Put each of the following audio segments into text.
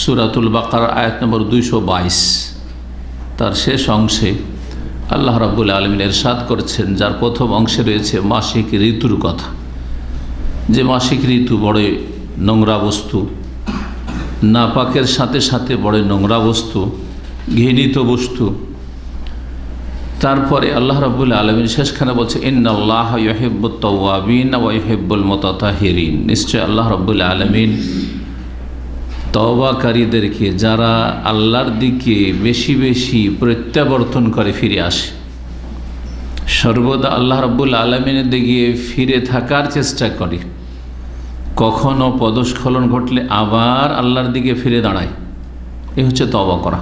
সুরাতুল বাকার আয়াত নম্বর দুইশো বাইশ। তার শেষ অংশে আল্লাহ রাবুল আলমিন এরশাদ করেছেন, যার প্রথম অংশে রয়েছে মাসিক ঋতুর কথা। যে মাসিক ঋতু বড়ই নোংরা বস্তু, নাপাকের সাথে সাথে বড় নোংরা বস্তু, ঘৃণিত বস্তু। তারপরে আল্লাহ রাবুল আলমিন শেষখানে বলছে ইন আল্লাহ ইহেব্বুল তওয়াবিন ওয়াহেব্বুল মতাহিরিন নিশ্চয় আল্লাহ রব্বুল আলমিন তওবাকারীদেরকে যারা আল্লাহর দিকে বেশি বেশি প্রত্যাবর্তন করে ফিরে আসে। সর্বদা আল্লাহ রব্বুল আলমিনের দিকে ফিরে থাকার চেষ্টা করে। কখনো পদস্খলন ঘটলে আবার আল্লাহর দিকে ফিরে দাঁড়ায়। এ হচ্ছে তবা করা।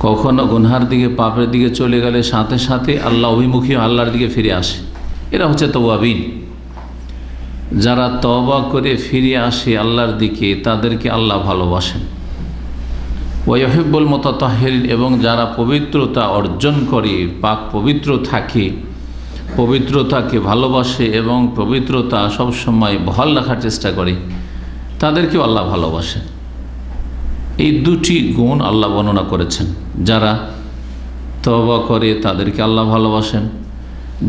কখনো গুনহার দিকে, পাপের দিকে চলে গেলে সাথে সাথে আল্লাহ অভিমুখী আল্লাহর দিকে ফিরে আসে। এরা হচ্ছে তওয়াবিন। যারা তবা করে ফিরে আসে আল্লাহর দিকে, তাদেরকে আল্লাহ ভালোবাসেন। ওয়াহিবুল মতাহের এবং যারা পবিত্রতা অর্জন করে, পাক পবিত্র থাকে, পবিত্রতাকে ভালোবাসে এবং পবিত্রতা সবসময় বহাল রাখার চেষ্টা করে, তাদেরকেও আল্লাহ ভালোবাসেন। এই দুটি গুণ আল্লাহ বর্ণনা করেছেন। যারা তবা করে, তাদেরকে আল্লাহ ভালোবাসেন।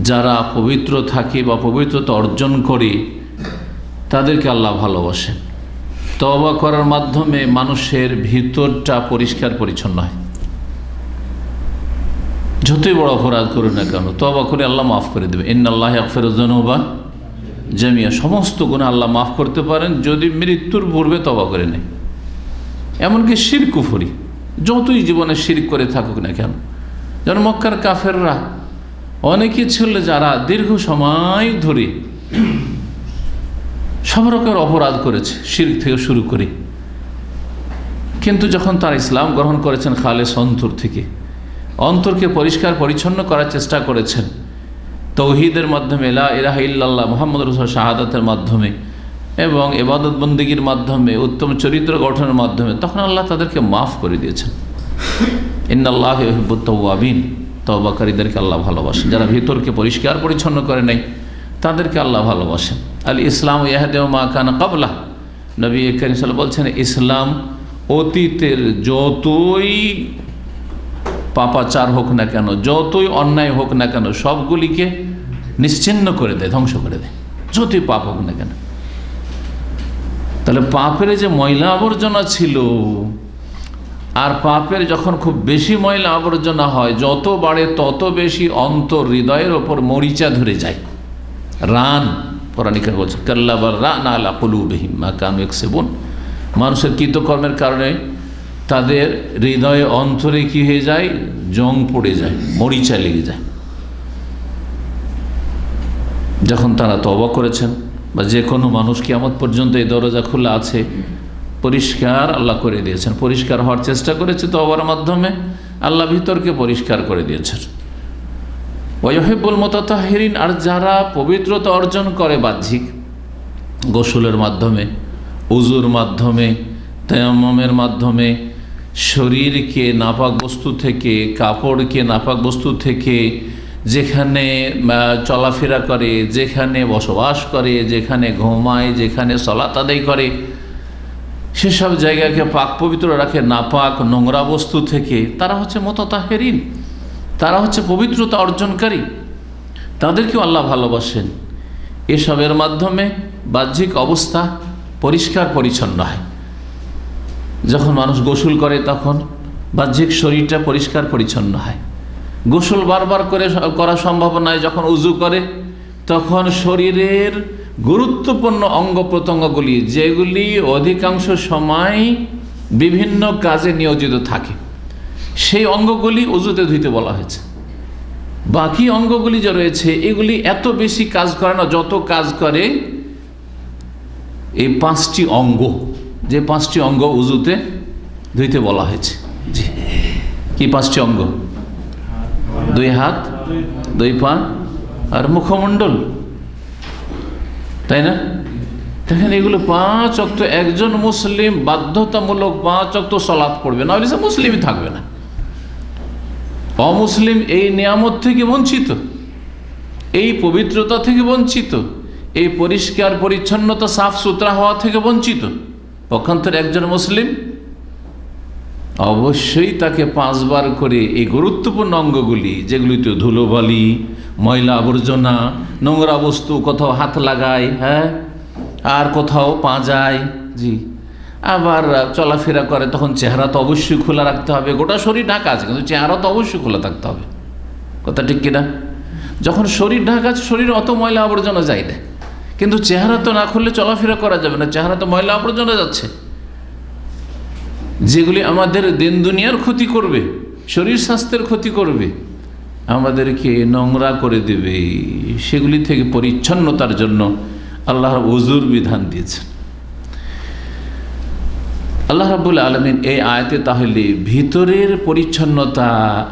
যারা পবিত্র থাকে বা পবিত্রতা অর্জন করে তাদেরকে আল্লাহ ভালোবাসেন। তবা করার মাধ্যমে মানুষের ভিতরটা পরিষ্কার পরিচ্ছন্ন হয়। যতই বড় অপরাধ করুন না কেন তবা করে আল্লাহ মাফ করে দেবে ইন আল্লাহ আকফেরুজ্জানুবা জামিয়া। সমস্ত গুণে আল্লাহ মাফ করতে পারেন, যদি মৃত্যুর পূর্বে তবা করে নেয়। এমনকি শির কুফরি, যতই জীবনে শির করে থাকুক না কেন। যেন মক্কার কাফেররা, অনেকে ছিল যারা দীর্ঘ সময় ধরে সব রকমের অপরাধ করেছে শির থেকে শুরু করে। কিন্তু যখন তারা ইসলাম গ্রহণ করেছেন খালেস অন্তর থেকে, অন্তরকে পরিষ্কার পরিচ্ছন্ন করার চেষ্টা করেছেন, তৌহিদের মাধ্যমে এলা ইরাহ ইল্লাল্লাহ মোহাম্মদ রসুল, শাহাদাতের মাধ্যমে এবং এবাদত বন্দীগীর মাধ্যমে, উত্তম চরিত্র গঠনের মাধ্যমে, তখন আল্লাহ তাদেরকে মাফ করে দিয়েছেন। ইন্নআল্লাহ তওয়াবিন, তওবাকারীদেরকে আল্লাহ ভালোবাসেন। যারা ভিতরকে পরিষ্কার পরিচ্ছন্ন করে নেয় তাদেরকে আল্লাহ ভালোবাসেন। আল ইসলাম ইয়াহদেও মা কানা কাবলা নবী করিম সাল বলছেন, ইসলাম অতীতের যতই পাপাচার হোক না কেন, যতই অন্যায় হোক না কেন, সবগুলিকে নিশ্চিন্ন করে দেয়, ধ্বংস করে দেয়। যতই পাপ হোক না কেন। তাহলে পাপের যে ময়লা আবর্জনা ছিল, আর পাপের যখন খুব বেশি ময়লা আবর্জনা হয়, যত বাড়ে তত বেশি অন্তর হৃদয়ের ওপর মরিচা ধরে যায়। রান পরাণিকা বলছে কাল্লাবার রান আলা কলুবহিম মা কানু এক সেবন মানুষের কৃতকর্মের কারণে তাদের হৃদয়ে অন্তরে কি হয়ে যায়? জং পড়ে যায়, মরিচা লেগে যায়। যখন তারা তবা করেছেন, বা যে কোনো মানুষ কিয়ামত পর্যন্ত এই দরজা খোলা আছে, পরিষ্কার আল্লাহ করে দিয়েছেন। পরিষ্কার হওয়ার চেষ্টা করেছে তবার মাধ্যমে, আল্লাহ ভিতরকে পরিষ্কার করে দিয়েছেন। ওয়হেবুল মতাহিরিন আর যারা পবিত্রতা অর্জন করে বাহ্যিক গোসলের মাধ্যমে, উজুর মাধ্যমে তেমমের মাধ্যমে, শরীরকে নাপাক বস্তু থেকে, কাপড়কে নাপাক বস্তু থেকে, যেখানে চলাফেরা করে, যেখানে বসবাস করে, যেখানে ঘুমায়, যেখানে সলাত আদায় করে, সেসব জায়গাকে পাক পবিত্র রাখে নাপাক নোংরা বস্তু থেকে, তারা হচ্ছে মততাহেরিন। তারা হচ্ছে পবিত্রতা অর্জনকারী। তাদেরকেও আল্লাহ ভালোবাসেন। এসবের মাধ্যমে বাহ্যিক অবস্থা পরিষ্কার পরিচ্ছন্ন হয়। যখন মানুষ গোসল করে তখন বাহ্যিক শরীরটা পরিষ্কার পরিচ্ছন্ন হয়। গোসল বারবার করে করা সম্ভব নয়, যখন উজু করে, তখন শরীরের গুরুত্বপূর্ণ অঙ্গ প্রত্যঙ্গগুলি, যেগুলি অধিকাংশ সময় বিভিন্ন কাজে নিয়োজিত থাকে। সেই অঙ্গগুলি উজুতে ধুইতে বলা হয়েছে। বাকি অঙ্গগুলি যে রয়েছে, এগুলি এত বেশি কাজ করে না, যত কাজ করে এই পাঁচটি অঙ্গ, যে পাঁচটি অঙ্গ উজুতে ধুইতে বলা হয়েছে। জি। কি পাঁচটি অঙ্গ? দুই হাত, দুই পা আর মুখমণ্ডল। তাই না? দেখেন, এগুলো পাঁচ অক্ত একজন মুসলিম বাধ্যতামূলক পাঁচ অক্ত সলাপ করবে না হলে সে মুসলিমই থাকবে না। অমুসলিম এই নিয়ামত থেকে বঞ্চিত, এই পবিত্রতা থেকে বঞ্চিত, এই পরিষ্কার পরিচ্ছন্নতা, সাফ সুতরা হওয়া থেকে বঞ্চিত। পক্ষান্তর একজন মুসলিম অবশ্যই তাকে পাঁচবার করে এই গুরুত্বপূর্ণ অঙ্গগুলি যেগুলিতে ধুলোবালি, ময়লা আবর্জনা, নোংরা বস্তু, কোথাও হাত লাগায় হ্যাঁ আর কোথাও পা যায়, জি। আবার চলাফেরা করে, তখন চেহারা তো অবশ্যই খোলা রাখতে হবে। গোটা শরীর ঢাকা আছে, কিন্তু চেহারা তো অবশ্যই খোলা থাকতে হবে। কথা ঠিক কিনা? যখন শরীর ঢাকা আছে, শরীর অত ময়লা আবর্জনা যায় না। কিন্তু চেহারা তো না খুললে চলাফেরা করা যাবে না, চেহারা তো ময়লা আবর্জনা যাচ্ছে। যেগুলি আমাদের দিন দুনিয়ার ক্ষতি করবে, শরীর স্বাস্থ্যের ক্ষতি করবে, আমাদেরকে নোংরা করে দেবে, সেগুলি থেকে পরিচ্ছন্নতার জন্য আল্লাহর ওজুর বিধান দিয়েছেন। আল্লাহ রাবুল আলমিন এই আয়তে তাহলে ভিতরের পরিচ্ছন্নতা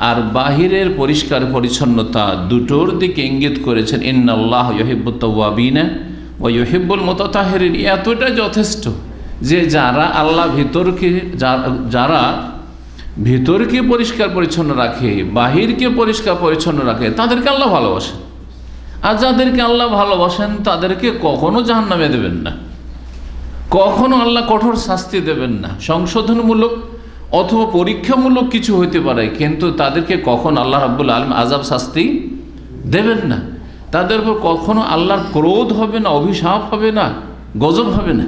আর বাহিরের পরিষ্কার পরিচ্ছন্নতা দুটোর দিকে ইঙ্গিত করেছেন। ইন্নাল্লাহ ইহিবুত্তাবিনা ও ইহিবুল মোতাহেরিন এতটা যথেষ্ট যে যারা আল্লাহ ভিতরকে যারা ভিতরকে পরিষ্কার পরিচ্ছন্ন রাখে, বাহিরকে পরিষ্কার পরিচ্ছন্ন রাখে, তাদেরকে আল্লাহ ভালোবাসেন। আর যাদেরকে আল্লাহ ভালোবাসেন, তাদেরকে কখনো জাহান্নামে দেবেন না। কখনো আল্লাহ কঠোর শাস্তি দেবেন না। সংশোধনমূলক অথবা পরীক্ষামূলক কিছু হইতে পারে, কিন্তু তাদেরকে কখন আল্লাহ আব্বুল আলম আজাব শাস্তি দেবেন না। তাদের উপর কখনো আল্লাহর ক্রোধ হবে না, অভিশাপ হবে না, গজব হবে না।